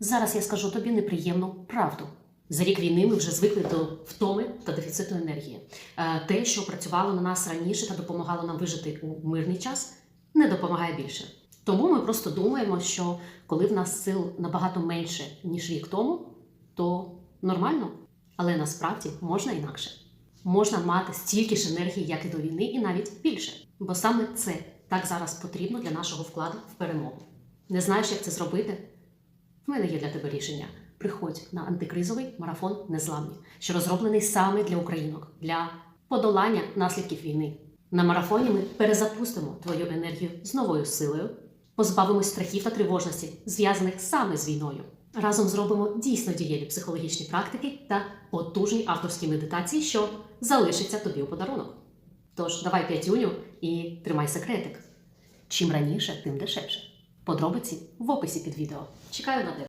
Зараз я скажу тобі неприємну правду. За рік війни ми вже звикли до втоми та дефіциту енергії. Е, Те, що працювало на нас раніше та допомагало нам вижити у мирний час, не допомагає більше. Тому ми просто думаємо, що коли в нас сил набагато менше ніж рік тому, то нормально. Але насправді можна інакше. Можна мати стільки ж енергії, як і до війни, і навіть більше. Бо саме це так зараз потрібно для нашого вкладу в перемогу. Не знаєш, як це зробити? В мене є для тебе рішення. Приходь на антикризовий марафон Незламні, що розроблений саме для українок, для подолання наслідків війни. На марафоні ми перезапустимо твою енергію з новою силою, позбавимось страхів та тривожності, зв'язаних саме з війною. Разом зробимо дійсно дієві психологічні практики та потужні авторські медитації, що залишиться тобі у подарунок. Тож давай п'ятюню і тримай секретик. Чим раніше, тим дешевше. Подробиці в описі під відео. Чекаю на тебе.